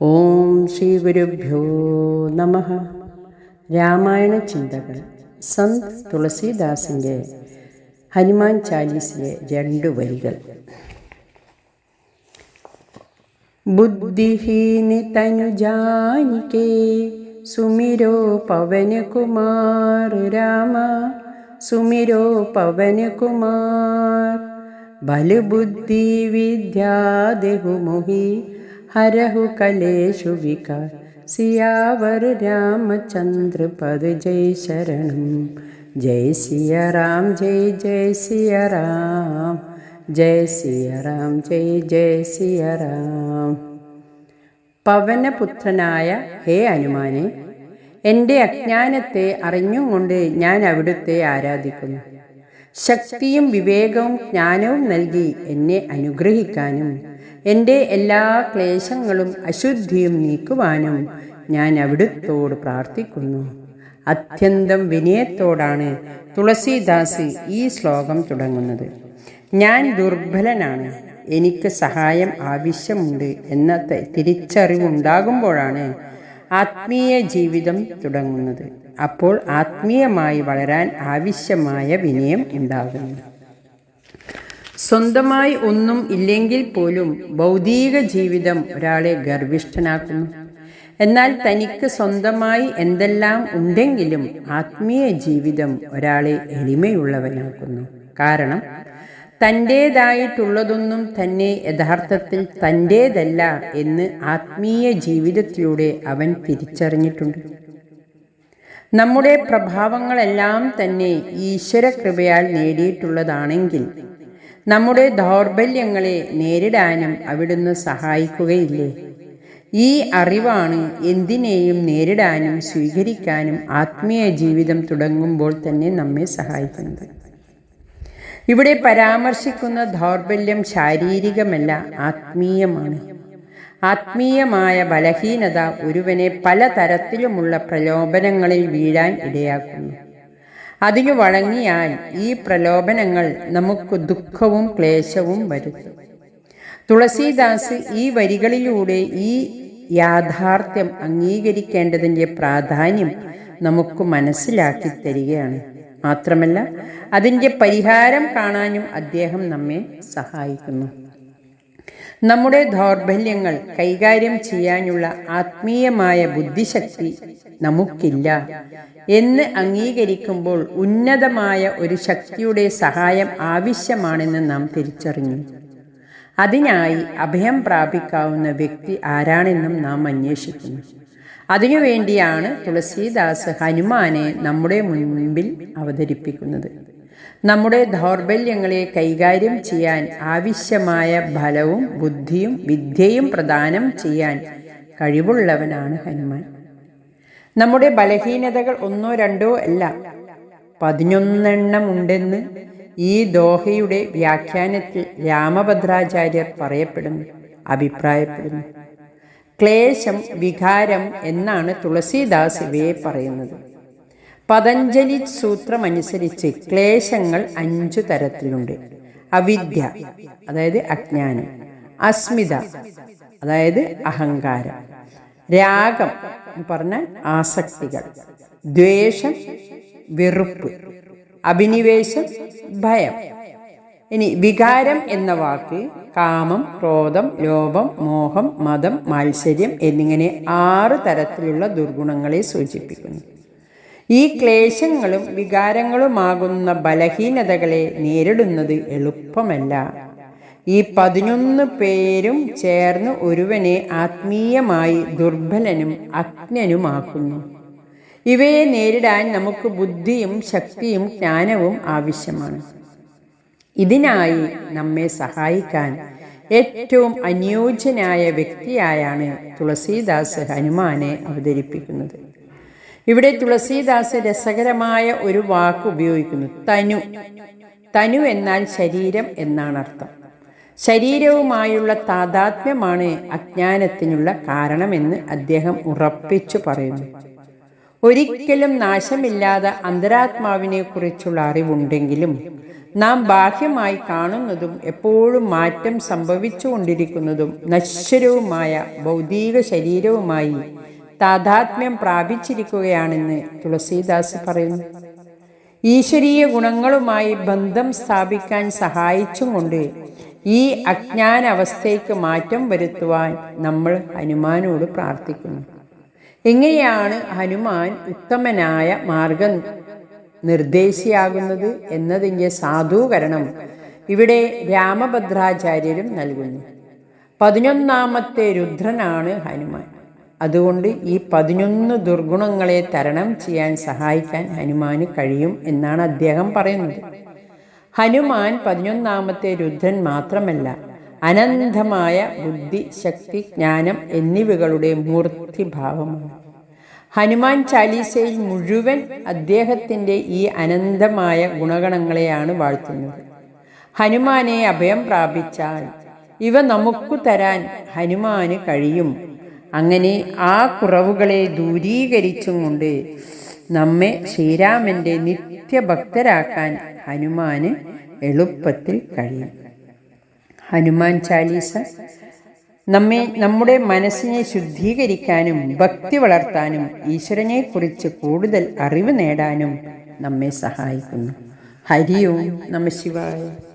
ഓം ശ്രീ ഗുരുഭ്യോ നമ. രാമായണ ചിന്തകൾ സന്ത് തുളസീദാസിന്റെ ഹനുമാൻ ചാലീസിലെ രണ്ട് വരികൾ. ബുദ്ധിഹീനി തനുജാനിക്കേ സുമിരോ പവനകുമാർ രാമ സുമിരോ പവനകുമാർ. ബലബുദ്ധി വിദ്യാദേഹുമുഹി हरहु कलेषु विकार सियावर रामचंद्र पद जय शरणम जय सिया राम जय जय सिया राम जय सिया राम जय जय सिया राम പവനപുത്രനായ ഹേ ഹനുമാനെ എൻ്റെ അജ്ഞാനത്തെ അറിഞ്ഞും കൊണ്ട് ഞാൻ അവിടുത്തെ ആരാധിക്കുന്നു ശക്തിയും വിവേകവും ജ്ഞാനവും നൽകി എന്നെ അനുഗ്രഹിക്കാനും എന്റെ എല്ലാ ക്ലേശങ്ങളും അശുദ്ധിയും നീക്കുവാനും ഞാൻ അവിടുത്തോട് പ്രാർത്ഥിക്കുന്നു. അത്യന്തം വിനയത്തോടാണ് തുളസീദാസ് ഈ ശ്ലോകം തുടങ്ങുന്നത്. ഞാൻ ദുർബലനാണ്. എനിക്ക് സഹായം ആവശ്യമുണ്ട് എന്ന തിരിച്ചറിവുണ്ടാകുമ്പോഴാണ് ആത്മീയ ജീവിതം തുടങ്ങുന്നത്. അപ്പോൾ ആത്മീയമായി വളരാൻ ആവശ്യമായ വിനയം ഉണ്ടാകുന്നു. സ്വന്തമായി ഒന്നും ഇല്ലെങ്കിൽ പോലും ഭൗതിക ജീവിതം ഒരാളെ ഗർഭിഷ്ഠനാക്കുന്നു. എന്നാൽ തനിക്ക് സ്വന്തമായി എന്തെല്ലാം ഉണ്ടെങ്കിലും ആത്മീയ ജീവിതം ഒരാളെ എളിമയുള്ളവനാക്കുന്നു. കാരണം തന്റേതായിട്ടുള്ളതൊന്നും തന്നെ യഥാർത്ഥത്തിൽ തന്റേതല്ല എന്ന് ആത്മീയ ജീവിതത്തിലൂടെ അവൻ തിരിച്ചറിഞ്ഞിട്ടുണ്ട്. നമ്മുടെ പ്രഭാവങ്ങളെല്ലാം തന്നെ ഈശ്വര കൃപയാൽ നേടിയിട്ടുള്ളതാണെങ്കിൽ നമ്മുടെ ദൗർബല്യങ്ങളെ നേരിടാനും അവിടുന്ന് സഹായിക്കുകയില്ലേ? ഈ അറിവാണ് എന്തിനേയും നേരിടാനും സ്വീകരിക്കാനും ആത്മീയ ജീവിതം തുടങ്ങുമ്പോൾ തന്നെ നമ്മെ സഹായിക്കുന്നത്. ഇവിടെ പരാമർശിക്കുന്ന ദൗർബല്യം ശാരീരികമല്ല ആത്മീയമാണ്. ആത്മീയമായ ബലഹീനത ഒരുവനെ പലതരത്തിലുമുള്ള പ്രലോഭനങ്ങളിൽ വീഴാൻ ഇടയാക്കുന്നു. അതിനു വഴങ്ങിയാൽ ഈ പ്രലോഭനങ്ങൾ നമുക്ക് ദുഃഖവും ക്ലേശവും വരും. തുളസീദാസ് ഈ വരികളിലൂടെ ഈ യാഥാർത്ഥ്യം അംഗീകരിക്കേണ്ടതിന്റെ പ്രാധാന്യം നമുക്ക് മനസ്സിലാക്കി തരികയാണ്. മാത്രമല്ല അതിന്റെ പരിഹാരം കാണാനും അദ്ദേഹം നമ്മെ സഹായിക്കുന്നു. നമ്മുടെ ദൗർബല്യങ്ങൾ കൈകാര്യം ചെയ്യാനുള്ള ആത്മീയമായ ബുദ്ധിശക്തി നമുക്കില്ല എന്ന് അംഗീകരിക്കുമ്പോൾ ഉന്നതമായ ഒരു ശക്തിയുടെ സഹായം ആവശ്യമാണെന്ന് നാം തിരിച്ചറിഞ്ഞു. അതിനായി അഭയം പ്രാപിക്കാവുന്ന വ്യക്തി ആരാണെന്നും നാം അന്വേഷിക്കുന്നു. അതിനുവേണ്ടിയാണ് തുളസീദാസ് ഹനുമാനെ നമ്മുടെ മുൻപിൽ അവതരിപ്പിക്കുന്നത്. നമ്മുടെ ദൗർബല്യങ്ങളെ കൈകാര്യം ചെയ്യാൻ ആവശ്യമായ ഫലവും ബുദ്ധിയും വിദ്യയും പ്രദാനം ചെയ്യാൻ കഴിവുള്ളവനാണ് ഹനുമാൻ. നമ്മുടെ ബലഹീനതകൾ ഒന്നോ രണ്ടോ അല്ല പതിനൊന്നെണ്ണം ഉണ്ടെന്ന് ഈ ദോഹയുടെ വ്യാഖ്യാനത്തിൽ രാമഭദ്രാചാര്യർ പറയപ്പെടുന്നു അഭിപ്രായപ്പെടുന്നു. ക്ലേശം വികാരം എന്നാണ് തുളസീദാസ് ഇവയെ പറയുന്നത്. പതഞ്ജലി സൂത്രമനുസരിച്ച് ക്ലേശങ്ങൾ അഞ്ചു തരത്തിലുണ്ട്. അവിദ്യ അതായത് അജ്ഞാനം. അസ്മിത അതായത് അഹങ്കാരം. രാഗം പറഞ്ഞാൽ ആസക്തികൾ. ദ്വേഷം വെറുപ്പ്. അഭിനിവേശം ഭയം. ഇനി വികാരം എന്ന വാക്ക് കാമം ക്രോധം ലോഭം മോഹം മതം മാത്സര്യം എന്നിങ്ങനെ ആറ് തരത്തിലുള്ള ദുർഗുണങ്ങളെ സൂചിപ്പിക്കുന്നു. ഈ ക്ലേശങ്ങളും വികാരങ്ങളുമാകുന്ന ബലഹീനതകളെ നേരിടുന്നത് എളുപ്പമല്ല. ഈ പതിനൊന്ന് പേരും ചേർന്ന് ഒരുവനെ ആത്മീയമായി ദുർബലനും അജ്ഞനുമാക്കുന്നു. ഇവയെ നേരിടാൻ നമുക്ക് ബുദ്ധിയും ശക്തിയും ജ്ഞാനവും ആവശ്യമാണ്. ഇതിനായി നമ്മെ സഹായിക്കാൻ ഏറ്റവും അനുയോജ്യനായ വ്യക്തിയായാണ് തുളസീദാസ് ഹനുമാനെ അവതരിപ്പിക്കുന്നത്. ഇവിടെ തുളസീദാസ് രസകരമായ ഒരു വാക്ക് ഉപയോഗിക്കുന്നു. തനു. തനു എന്നാൽ ശരീരം എന്നാണ് അർത്ഥം. ശരീരവുമായുള്ള താതാത്മ്യമാണ് അജ്ഞാനത്തിനുള്ള കാരണമെന്ന് അദ്ദേഹം ഉറപ്പിച്ചു പറയുന്നു. ഒരിക്കലും നാശമില്ലാതെ അന്തരാത്മാവിനെ കുറിച്ചുള്ള അറിവുണ്ടെങ്കിലും നാം ബാഹ്യമായി കാണുന്നതും എപ്പോഴും മാറ്റം സംഭവിച്ചുകൊണ്ടിരിക്കുന്നതും നശ്വരവുമായ ഭൗതിക ശരീരവുമായി താതാത്മ്യം പ്രാപിച്ചിരിക്കുകയാണെന്ന് തുളസീദാസ് പറയുന്നു. ഈശ്വരീയ ഗുണങ്ങളുമായി ബന്ധം സ്ഥാപിക്കാൻ സഹായിച്ചുകൊണ്ട് ഈ അജ്ഞാന അവസ്ഥയ്ക്ക് മാറ്റം വരുത്തുവാൻ നമ്മൾ ഹനുമാനോട് പ്രാർത്ഥിക്കുന്നു. എങ്ങനെയാണ് ഹനുമാൻ ഉത്തമനായ മാർഗ നിർദ്ദേശിയാകുന്നത് എന്നതിന്റെ സാധൂകരണം ഇവിടെ രാമഭദ്രാചാര്യരും നൽകുന്നു. പതിനൊന്നാമത്തെ രുദ്രനാണ് ഹനുമാൻ. അതുകൊണ്ട് ഈ പതിനൊന്ന് ദുർഗുണങ്ങളെ തരണം ചെയ്യാൻ സഹായിക്കാൻ ഹനുമാന് കഴിയും എന്നാണ് അദ്ദേഹം പറയുന്നത്. ഹനുമാൻ പതിനൊന്നാമത്തെ രുദ്രൻ മാത്രമല്ല അനന്തമായ ബുദ്ധി ശക്തി ജ്ഞാനം എന്നിവകളുടെ മൂർത്തിഭാവമാണ്. ഹനുമാൻ ചാലീസയിൽ മുഴുവൻ അദ്ദേഹത്തിന്റെ ഈ അനന്തമായ ഗുണഗണങ്ങളെയാണ് വാഴ്ത്തുന്നത്. ഹനുമാനെ അഭയം പ്രാപിച്ചാൽ ഇവ നമുക്ക് തരാൻ ഹനുമാന് കഴിയും അങ്ങനെ ആ കുറവുകളെ ദൂരീകരിച്ചും കൊണ്ട് നമ്മെ ശ്രീരാമന്റെ നിത്യഭക്തരാക്കാൻ ഹനുമാന് എളുപ്പത്തിൽ കഴിയും. ഹനുമാൻ ചാലീസ നമ്മെ നമ്മുടെ മനസ്സിനെ ശുദ്ധീകരിക്കാനും ഭക്തി വളർത്താനും ഈശ്വരനെക്കുറിച്ച് കൂടുതൽ അറിവ് നേടാനും നമ്മെ സഹായിക്കുന്നു. ഹരി ഓം നമ ശിവായ.